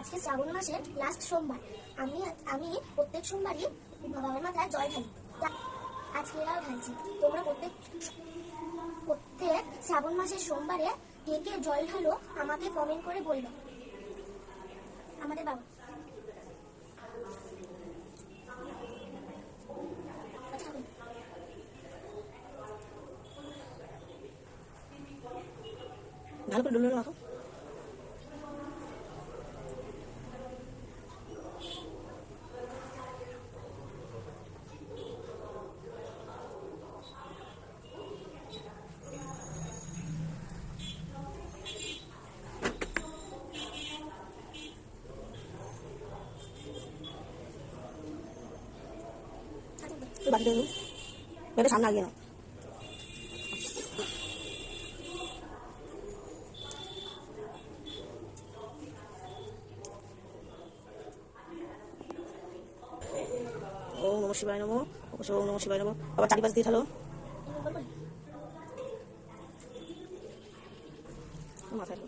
আজকে শ্রাবণ মাসের লাস্ট সোমবার। আমি আমি প্রত্যেক সোমবারই বাবার মাথায় জল ঢালি। আজকে এরাও ঢালছি। তোমরা প্রত্যেক প্রত্যেক শ্রাবণ মাসের সোমবারে কে কে জল ঢালো, আমাকে কমেন্ট করে বলবে আমাদের বাবা। ভালো করে ডুলে রাখো তুই বাকি দেবো এটা সামনে আগিয়ে নাও। ওম নম শিবায় নমো ওম নম শিবায় নমো। আবার চারিপাশ দিয়ে ঠালো? মাথায়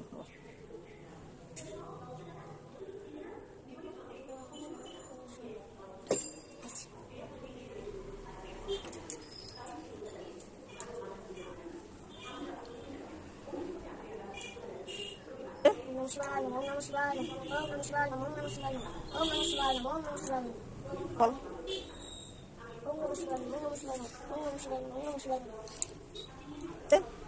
Om Shivaayam, Om Namah Shivaayam, Om Namah Shivaayam, Om Namah Shivaayam, Om Namah Shivaayam, Om Namah Shivaayam. Kom. Om Namah Shivaayam, Om Namah Shivaayam, Om Namah Shivaayam, Om Namah Shivaayam. Til.